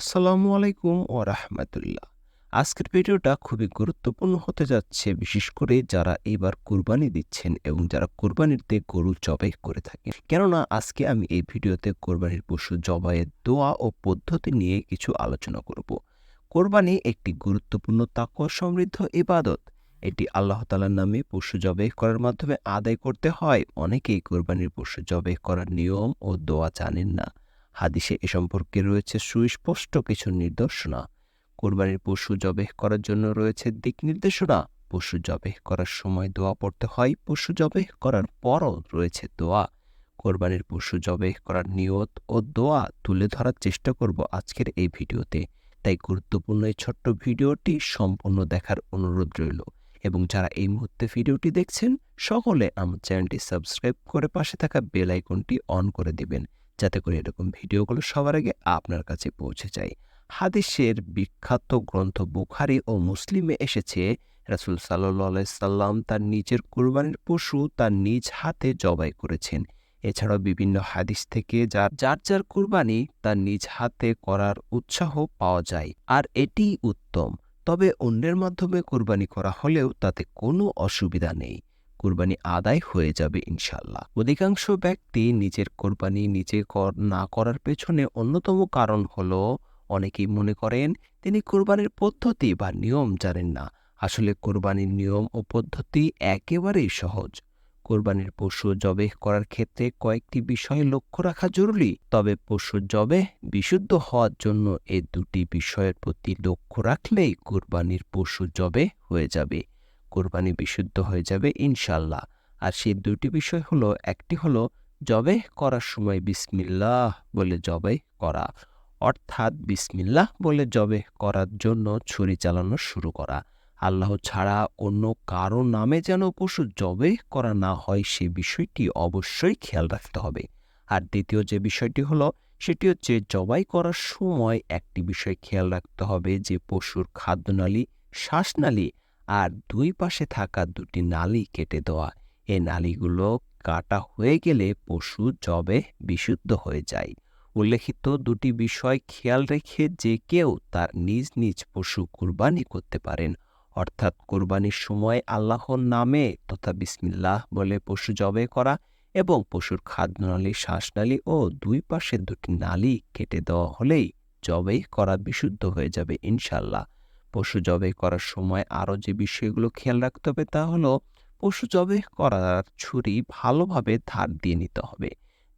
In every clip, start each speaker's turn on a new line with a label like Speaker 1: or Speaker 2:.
Speaker 1: আসসালামু আলাইকুম ও রাহমাতুল্লাহ। আজকের ভিডিওটা খুবই গুরুত্বপূর্ণ হতে যাচ্ছে, বিশেষ করে যারা এইবার কুরবানি দিচ্ছেন এবং যারা কুরবানিতে গরু জবাই করে থাকেন। কেননা, আজকে আমি এই ভিডিওতে কোরবানির পশু জবাইয়ের দোয়া ও পদ্ধতি নিয়ে কিছু আলোচনা করব। কোরবানি একটি গুরুত্বপূর্ণ তাকওয়া সমৃদ্ধ ইবাদত। এটি আল্লাহ তালার নামে পশু জবাই করার মাধ্যমে আদায় করতে হয়। অনেকেই কোরবানির পশু জবাই করার নিয়ম ও দোয়া জানেন না। হাদিসে এ সম্পর্কে রয়েছে সুস্পষ্ট কিছু নির্দেশনা কোরবানির পশু জবেহ করার জন্য রয়েছে দিক নির্দেশনা। পশু জবেহ করার সময় দোয়া পড়তে হয়, পশু জবেহ করার পরও রয়েছে দোয়া। কোরবানির পশু জবেহ করার নিয়ত ও দোয়া তুলে ধরার চেষ্টা করব আজকের এই ভিডিওতে। তাই গুরুত্বপূর্ণ এই ছোট্ট ভিডিওটি সম্পূর্ণ দেখার অনুরোধ রইল। এবং যারা এই মুহূর্তে ভিডিওটি দেখছেন, সকলে আমার চ্যানেলটি সাবস্ক্রাইব করে পাশে থাকা বেল আইকনটি অন করে দিবেন। যাতে করে এরকম ভিডিওগুলো সবার আগে আপনার কাছে পৌঁছে যায়। হাদিসের বিখ্যাত গ্রন্থ বুখারি ও মুসলিমে এসেছে, রাসুল সাল্লাম তার নিজের কুরবানির পশু তার নিজ হাতে জবাই করেছেন। এছাড়াও বিভিন্ন হাদিস থেকে যার যার যার কুরবানি তার নিজ হাতে করার উৎসাহ পাওয়া যায়। আর এটি উত্তম। তবে অন্যের মাধ্যমে কোরবানি করা হলেও তাতে কোনো অসুবিধা নেই। কোরবানি আদায় হয়ে যাবে ইনশাল্লাহ অধিকাংশ ব্যক্তি নিজের কোরবানি নিজে কর, না করার পেছনে অন্যতম কারণ হলো, অনেকেই মনে করেন তিনি কোরবানির পদ্ধতি বা নিয়ম জানেন না। আসলে কোরবানির নিয়ম ও পদ্ধতি একেবারেই সহজ। কোরবানির পশু জবেহ করার ক্ষেত্রে কয়েকটি বিষয় লক্ষ্য রাখা জরুরি, তবে পশু জবেহ বিশুদ্ধ হওয়ার জন্য এ দুটি বিষয়ের প্রতি লক্ষ্য রাখলেই কোরবানির পশু জবে হয়ে যাবে। কোরবানি বিশুদ্ধ হয়ে যাবে ইনশাল্লাহ আর সেই দুটি বিষয় হলো, একটি হলো জবে করার সময় বিসমিল্লাহ বলে জবে করা, অর্থাৎ বিসমিল্লাহ বলে জবে করার জন্য ছুরি চালানো শুরু করা। আল্লাহ ছাড়া অন্য কারও নামে যেন পশু জবে করা না হয়, সে বিষয়টি অবশ্যই খেয়াল রাখতে হবে। আর দ্বিতীয় যে বিষয়টি হলো, সেটি হচ্ছে জবাই করার সময় একটি বিষয় খেয়াল রাখতে হবে যে পশুর খাদ্যনালী, শ্বাসনালী আর দুই পাশে থাকা দুটি নালি কেটে দেওয়া। এই নালিগুলো কাটা হয়ে গেলে পশু জবে বিশুদ্ধ হয়ে যায়। উল্লেখিত দুটি বিষয় খেয়াল রেখে যে কেউ তার নিজ নিজ পশু কুরবানি করতে পারেন। অর্থাৎ কোরবানির সময় আল্লাহর নামে তথা বিসমিল্লাহ বলে পশু জবে করা এবং পশুর খাদ্যনালী, শ্বাসনালী ও দুই পাশের দুটি নালি কেটে দেওয়া হলেই জবে করা বিশুদ্ধ হয়ে যাবে ইনশাল্লাহ পশু জবে করার সময় আরও যে বিষয়গুলো খেয়াল রাখতে হবে তা হলো, পশু জবে করার ছুরি ভালোভাবে ধার দিয়ে নিতে হবে।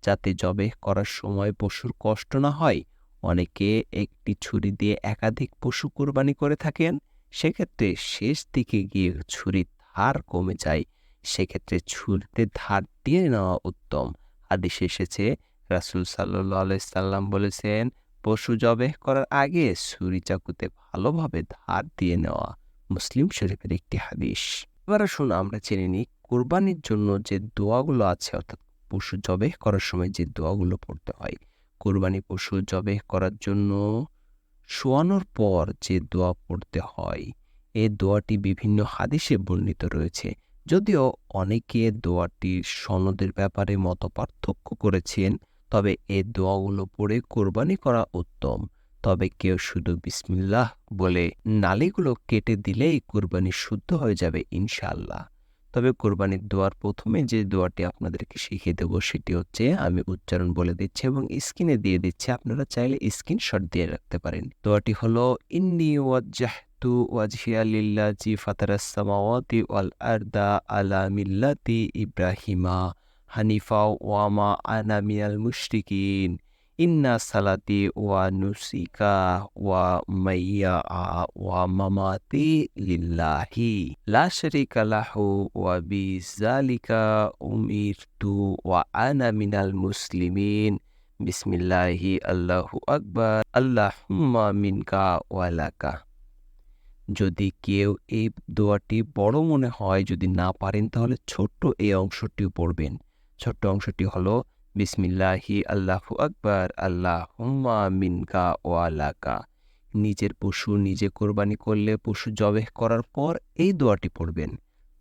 Speaker 1: যাতে জবে করার সময় পশুর কষ্ট না হয়, অনেকে একটি ছুরি দিয়ে একাধিক পশু কোরবানি করে থাকেন, সেক্ষেত্রে শেষ দিকে গিয়ে ছুরির ধার কমে যায়। সেক্ষেত্রে ছুরিতে ধার দিয়ে নেওয়া উত্তম। হাদিসে এসেছে, রাসুল সাল্লাহ সাল্লাম বলেছেন পশু জবেহ করার আগে ছুরি চাকুতে ভালোভাবে ধার দিয়ে নেওয়া মুসলিম শরীফের একটি হাদিস। এবার আসুন আমরা জেনে নিই কোরবানির জন্য যে দোয়াগুলো আছে, অর্থাৎ পশু জবেহ করার সময় যে দোয়াগুলো পড়তে হয়। কোরবানি পশু জবেহ করার জন্য শোয়ানোর পর যে দোয়া পড়তে হয়, এ দোয়াটি বিভিন্ন হাদিসে বর্ণিত রয়েছে। যদিও অনেকে দোয়াটির সনদের ব্যাপারে মত পার্থক্য করেছেন তবে এ দোয়াগুলো পড়ে কোরবানি করা উত্তম। তবে কেউ শুধু বিসমিল্লাহ বলে নালিগুলো কেটে দিলেই কোরবানি শুদ্ধ হয়ে যাবে ইনশাল্লাহ তবে কোরবানির দোয়ার প্রথমে যে দোয়াটি আপনাদেরকে শিখিয়ে দেব সেটি হচ্ছে, আমি উচ্চারণ বলে দিচ্ছি এবং স্ক্রিনে দিয়ে দিচ্ছি, আপনারা চাইলে স্ক্রিনশট দিয়ে রাখতে পারেন। দোয়াটি হলো, ইন্নি ওয়াজ্জাহতু ওয়াজহিয়া লিল্লাজি ফাতারাস সামাওয়াতি ওয়াল আলা মিল্লাতি ইব্রাহিমা। হানিফা ওয়ামা আনা মিনাল মুশরিকিন। ইন্না সালাতি ওয়া নুসিকা ওয়া মাইয়া আ ওয়া মামাতি লিল্লাহি। লা শারিকা লাহু ওয়া বিজালিকা উমিরতু ওয়া আনা মিনাল মুসলিমিন। বিসমিল্লাহি আল্লাহু আকবার। আল্লাহুম্মা মিনকা ওয়ালাকা যদি কেউ এই দোয়াটি বড় মনে হয়, যদি না পারেন, তাহলে ছোট্ট এই অংশটিও পড়বেন। ছোট্ট অংশটি হলো, বিসমিল্লাহি আল্লাহু আকবার আল্লাহ হুম্মা মিনকা ওয়ালাকা নিজের পশু নিজে কোরবানি করলে পশু জবেহ করার পর এই দোয়াটি পড়বেন।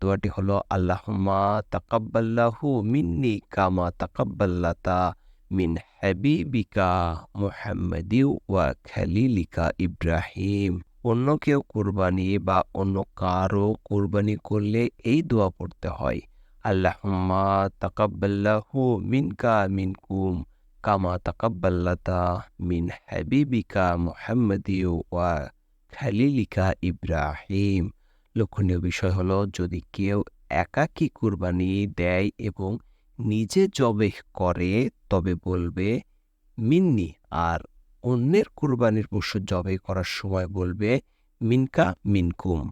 Speaker 1: দোয়াটি হলো, আল্লাহুম্মা তাকাব্বাল্লাহু মিন্নি কামা তাকাব্বাল্লাতা মিন হাবিবিকা মুহাম্মাদিউ ওয়া খালিলিকা ইব্রাহিম। অন্য কেউ কোরবানি বা অন্য কারও কোরবানি করলে এই দোয়া পড়তে হয়। আল্লাহুম্মা তাকাব্বাল্লাহু মিনকা মিনকুম কামা তাকাব্বাল্লাতা মিন হাবিবিকা মুহাম্মাদিউ ওয়া খালিলিকা ইব্রাহিম লক্ষণীয় বিষয় হলো, যদি কেউ একাকী কুরবানি দেয় এবং নিজে জবেহ করে, তবে বলবে, মিন্নি। আর অন্যের কুরবানির পশু জবাই করার সময় বলবে, মিনকা মিনকুম।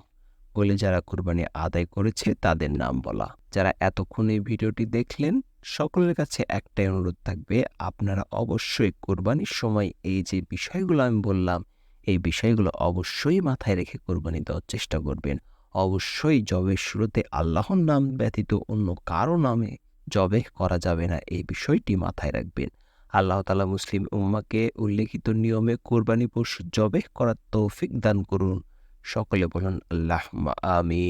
Speaker 1: বলে যারা কুরবানি আদায় করেছে তাদের নাম বলা। যারা এতক্ষণ এই ভিডিওটি দেখলেন, সকলের কাছে একটাই অনুরোধ থাকবে, আপনারা অবশ্যই কোরবানির সময় এই যে বিষয়গুলো আমি বললাম, এই বিষয়গুলো অবশ্যই মাথায় রেখে কোরবানি দেওয়ার চেষ্টা করবেন। অবশ্যই জবের শুরুতে আল্লাহর নাম ব্যতীত অন্য কারও নামে জবে করা যাবে না, এই বিষয়টি মাথায় রাখবেন। আল্লাহ তালা মুসলিম উম্মাকে উল্লেখিত নিয়মে কোরবানি পশু জবে করার তৌফিক দান করুন। সকলে বলুন আল্লাহ আমি